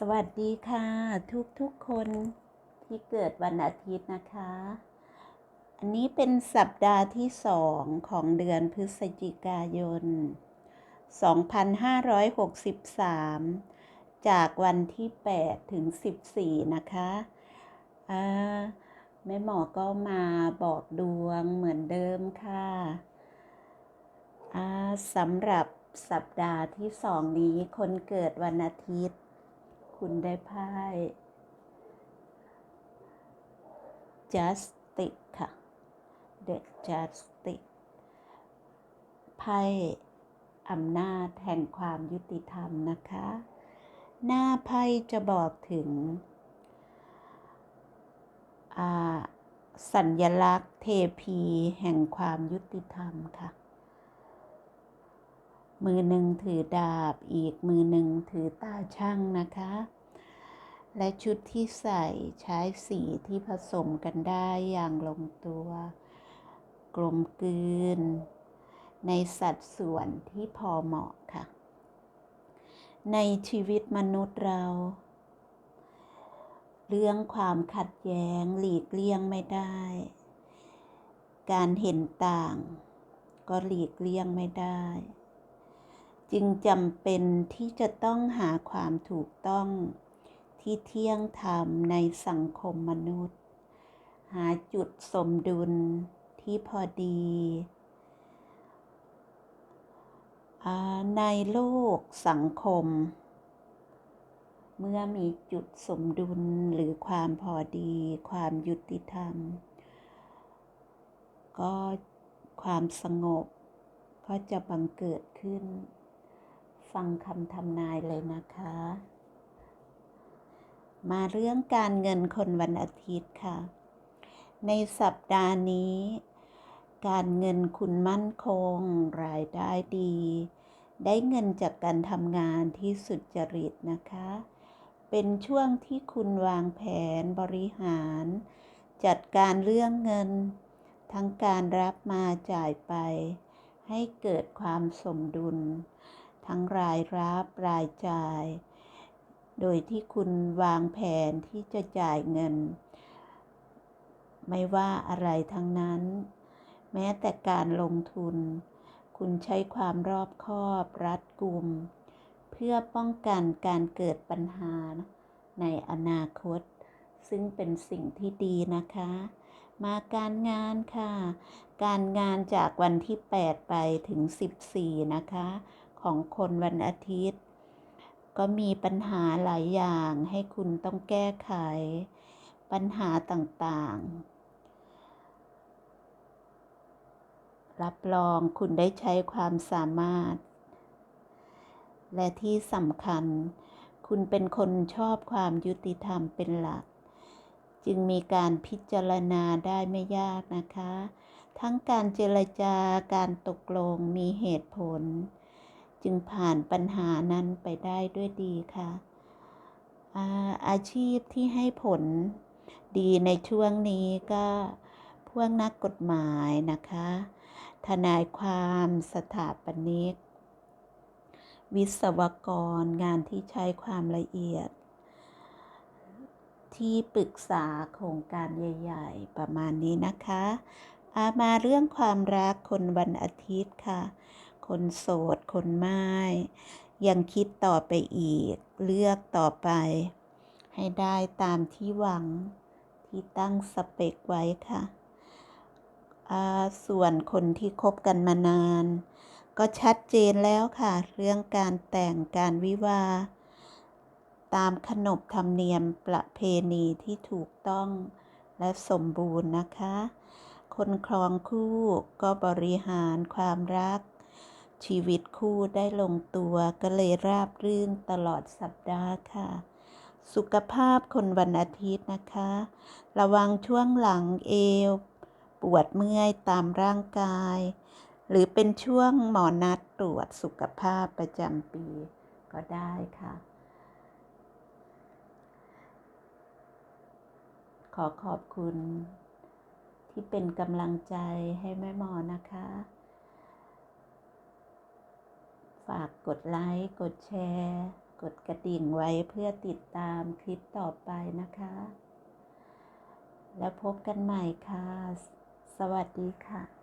สวัสดีค่ะ ทุกทุกๆคนที่เกิดวันอาทิตย์นะคะ อันนี้เป็นสัปดาห์ที่สองของเดือนพฤศจิกายน 2563 จากวันที่ 8 ถึง 14 นะคะอ่าแม่หมอก็มาบอกดวงเหมือนเดิมค่ะสำหรับสัปดาห์ที่สองนี้คนเกิดวันอาทิตย์ คุณได้ไพ่ Justice ค่ะ The Justice ไพ่อำนาจแห่งความยุติธรรมนะคะ หน้าไพ่จะบอกถึง สัญญลักษณ์เทพีแห่งความยุติธรรมค่ะ มือหนึ่งถือดาบ อีกมือหนึ่งถือตาช่างนะคะ และชุดที่ใส่ใช้สีที่ผสมกันได้อย่างลงตัว กลมกลืน ในสัดส่วนที่พอเหมาะค่ะ ในชีวิตมนุษย์เรา เรื่องความขัดแย้งหลีกเลี่ยงไม่ได้ การเห็นต่างก็หลีกเลี่ยงไม่ได้ จึงจำเป็นที่จะต้องหาความถูกต้องที่เที่ยงธรรมในสังคมมนุษย์ หาจุดสมดุลที่พอดีอในโลกสังคม เมื่อมีจุดสมดุลหรือความพอดี ความยุติธรรม ก็ความสงบก็จะบังเกิดขึ้น ฟังคำทำนายเลยนะคะ มาเรื่องการเงินคนวันอาทิตย์ค่ะ ในสัปดาห์นี้ การเงินคุณมั่นคง รายได้ดี ได้เงินจากการทำงานที่สุดจริตนะคะ เป็นช่วงที่คุณวางแผนบริหาร จัดการเรื่องเงิน ทั้งการรับมาจ่ายไปให้เกิดความสมดุล ทั้งรายรับรายจ่าย โดยที่คุณวางแผนที่จะจ่ายเงิน ไม่ว่าอะไรทั้งนั้น แม้แต่การลงทุน คุณใช้ความรอบคอบรัดกุม เพื่อป้องกันการเกิดปัญหาในอนาคต ซึ่งเป็นสิ่งที่ดีนะคะมาการงานค่ะ การงานจากวันที่ 8 ไปถึง 14 นะคะ ของคนวันอาทิตย์ ก็มีปัญหาหลายอย่างให้คุณต้องแก้ไข ปัญหาต่างๆ รับรองคุณได้ใช้ความสามารถ และที่สำคัญ คุณเป็นคนชอบความยุติธรรมเป็นหลัก จึงมีการพิจารณาได้ไม่ยากนะคะทั้งการเจรจาการตกลงมีเหตุผล จึงผ่านปัญหานั้นไปได้ด้วยดีค่ะอาอาชีพที่ให้ผลดีในช่วงนี้ก็พวกนักกฎหมายนะคะ ทนายความสถาปนิก วิศวกรงานที่ใช้ความละเอียด ที่ปรึกษาโครงการใหญ่ ๆ ประมาณนี้นะคะอามาเรื่องความรักคนวันอาทิตย์ค่ะ คนโสด คนไม้ยังคิดต่อไปอีก เลือกต่อไป ให้ได้ตามที่หวังที่ตั้งสเปกไว้ค่ะ ส่วนคนที่คบกันมานาน ก็ชัดเจนแล้วค่ะ เรื่องการแต่งการวิวา ตามขนบธรรมเนียมประเพณีที่ถูกต้องและสมบูรณ์นะคะ คนครองคู่ก็บริหารความรัก ชีวิตคู่ได้ลงตัวก็เลยราบรื่นตลอดสัปดาห์ค่ะ สุขภาพคนวันอาทิตย์นะคะ ระวังช่วงหลังเอว ปวดเมื่อยตามร่างกาย หรือเป็นช่วงหมอนัดตรวจสุขภาพประจำปีก็ได้ค่ะ ขอขอบคุณที่เป็นกำลังใจให้แม่หมอนะคะ ฝากกดไลค์ กดแชร์ กดกระดิ่งไว้เพื่อติดตามคลิปต่อไปนะคะ แล้วพบกันใหม่ค่ะ สวัสดีค่ะ